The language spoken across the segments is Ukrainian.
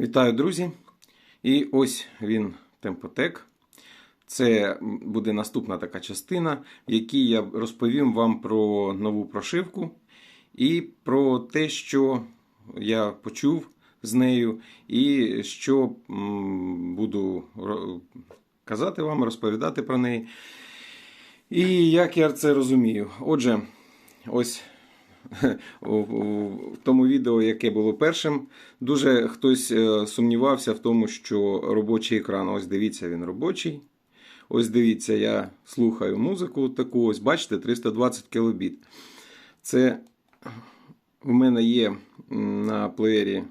Вітаю, друзі! І ось він темпотек. Це буде наступна така частина, в якій я розповім вам про нову прошивку і про те, що я почув з нею, і що буду казати вам, розповідати про неї. І як я це розумію. Отже, ось в тому відео, яке було першим, дуже хтось е, сумнівався в тому, що робочий екран. Ось дивіться, він робочий. Ось дивіться, я слухаю музику таку. Ось бачите, 320 кілобіт. Це в мене є на плеєрі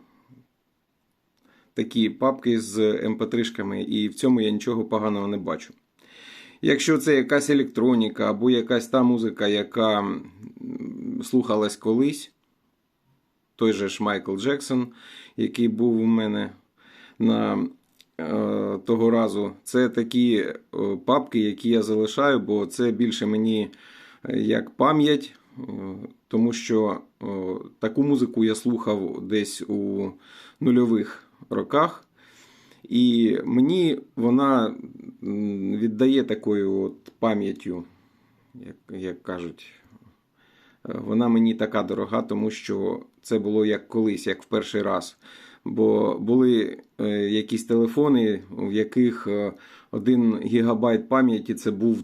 такі папки з mp3-шками, і в цьому я нічого поганого не бачу. Якщо це якась електроніка або якась та музика, яка слухалась колись, той же ж Майкл Джексон, який був у мене на е, того разу, це такі е, папки, які я залишаю, бо це більше мені е, як пам'ять, е, тому що таку музику я слухав десь у нульових роках. І мені вона віддає такою от пам'яттю, як, як кажуть. Вона мені така дорога, тому що це було як колись, як в перший раз. Бо були е, якісь телефони, в яких е, один гігабайт пам'яті це був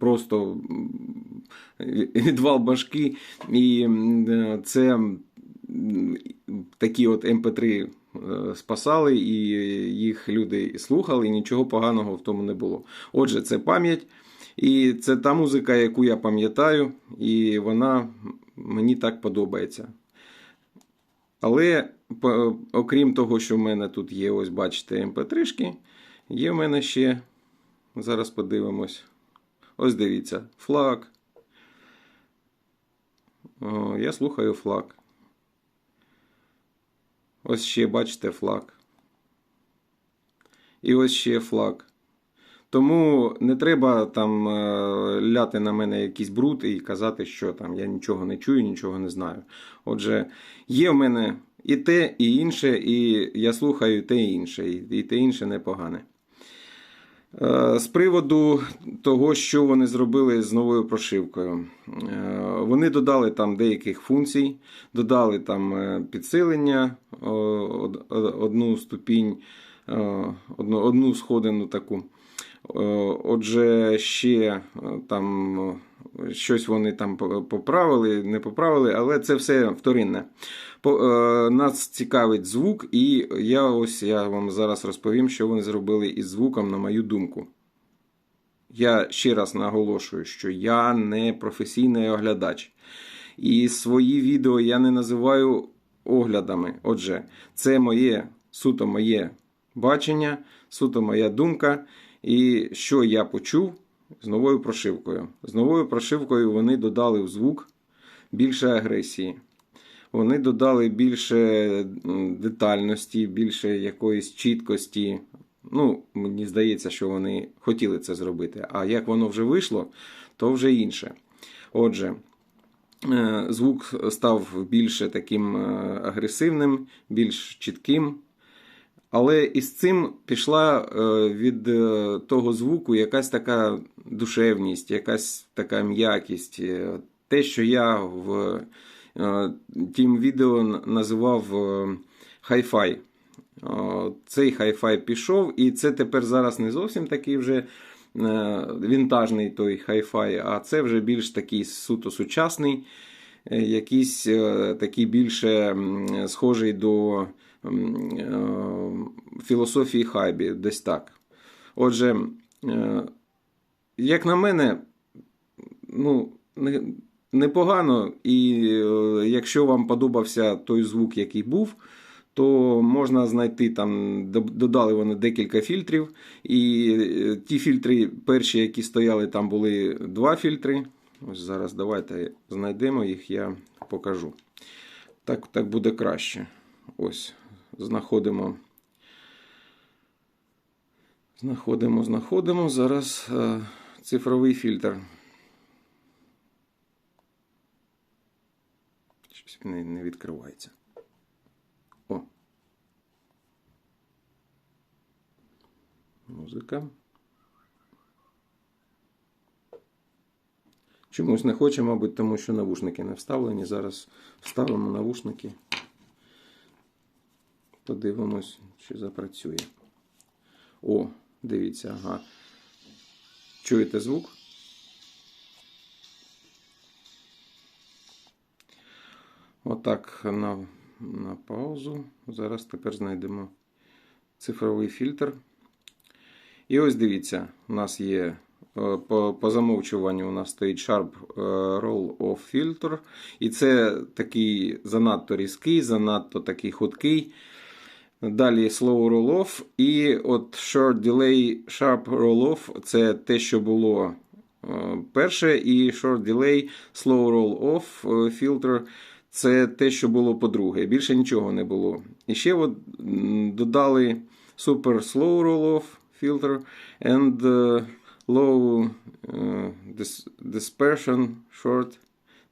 просто відвал башки, і е, це такі от MP3 е, спасали, і їх люди слухали, і нічого поганого в тому не було. Отже, це пам'ять, і це та музика, яку я пам'ятаю, і вона мені так подобається. Але окрім того, що в мене тут є, ось бачите, MP3, є в мене ще, зараз подивимось. Ось дивіться, флаг. О, я слухаю флаг. Ось ще бачите флаг. І ось ще флаг. Тому не треба там е, ляти на мене якийсь бруд і казати, що там я нічого не чую, нічого не знаю. Отже, є в мене і те, і інше, і я слухаю те і інше, і те інше непогане. Е, З приводу того, що вони зробили з новою прошивкою, Е, вони додали там деяких функцій, додали там е, підсилення, одну ступінь, е, одну, одну сходину таку. Отже, ще е, там щось вони там поправили, не поправили, але це все вторинне. Нас цікавить звук, і я ось я вам зараз розповім, що вони зробили із звуком, на мою думку. Я ще раз наголошую, що я не професійний оглядач. І свої відео я не називаю оглядами. Отже, це моє суто моє бачення, суто моя думка. І що я почув з новою прошивкою. З новою прошивкою вони додали в звук більше агресії. Вони додали більше детальності, більше якоїсь чіткості. Ну, мені здається, що вони хотіли це зробити. А як воно вже вийшло, то вже інше. Отже, е, звук став більше таким е, агресивним, більш чітким. Але із цим пішла е, від того звуку якась така душевність, якась така м'якість. Те, що я в тім відео називав хай-фай. Цей хай-фай пішов, і це тепер зараз не зовсім такий вже е, вінтажний той хай-фай, а це вже більш такий суто сучасний, е, якийсь е, такий більше схожий до філософії Хайбі, десь так. Отже, як на мене, ну, не- непогано, і якщо вам подобався той звук, який був, то можна знайти там, додали вони декілька фільтрів. І е, ті фільтри, перші, які стояли, там були два фільтри. Ось зараз давайте знайдемо їх, я покажу. Так, так буде краще. Ось, знаходимо. Знаходимо, знаходимо. Зараз е, цифровий фільтр. Щось не, не відкривається. О. музика. Чомусь не хоче, мабуть, тому що навушники не вставлені. Зараз вставимо навушники. Подивимось, чи запрацює. О, дивіться, ага. Чуєте звук? Отак на, на паузу. Зараз тепер знайдемо цифровий фільтр. І ось дивіться, у нас є е, по, по замовчуванню у нас стоїть Sharp е, Roll Off Filter. І це такий занадто різкий, занадто такий худкий. Далі Slow Roll Off. І от Short Delay Sharp Roll Off це те, що було е, перше, і Short Delay Slow Roll Off е, Filter це те, що було по-друге. Більше нічого не було. І ще от додали Super Slow Roll Off Filter and е, Low е, dis- Dispersion Short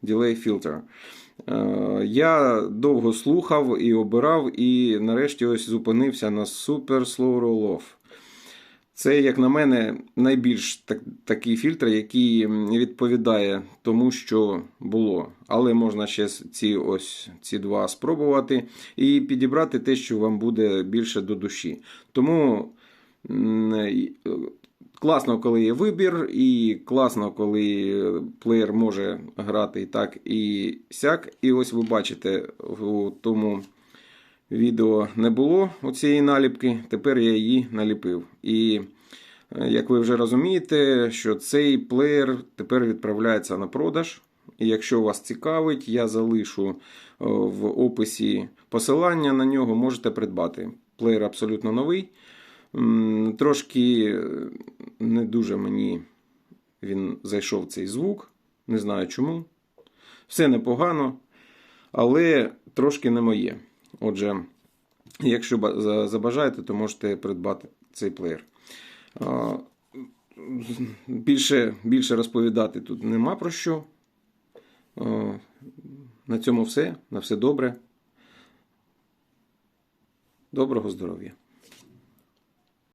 Delay Filter. Е, Я довго слухав і обирав, і нарешті ось зупинився на Super Slow Roll Off. Це, як на мене, найбільш так, такий фільтр, який відповідає тому, що було. Але можна ще ці ось ці два спробувати і підібрати те, що вам буде більше до душі. Тому класно, коли є вибір, і класно, коли плеєр може грати і так, і сяк. І ось ви бачите у тому відео не було цієї наліпки, тепер я її наліпив. І е, як ви вже розумієте, що цей плеєр тепер відправляється на продаж. І якщо вас цікавить, я залишу е, в описі посилання на нього, можете придбати. Плеєр абсолютно новий. Трошки е, не дуже мені він зайшов цей звук. Не знаю чому. Все непогано, але трошки не моє. Отже, якщо забажаєте, то можете придбати цей плеєр. Більше, більше розповідати тут нема про що. На цьому все. На все добре. Доброго здоров'я.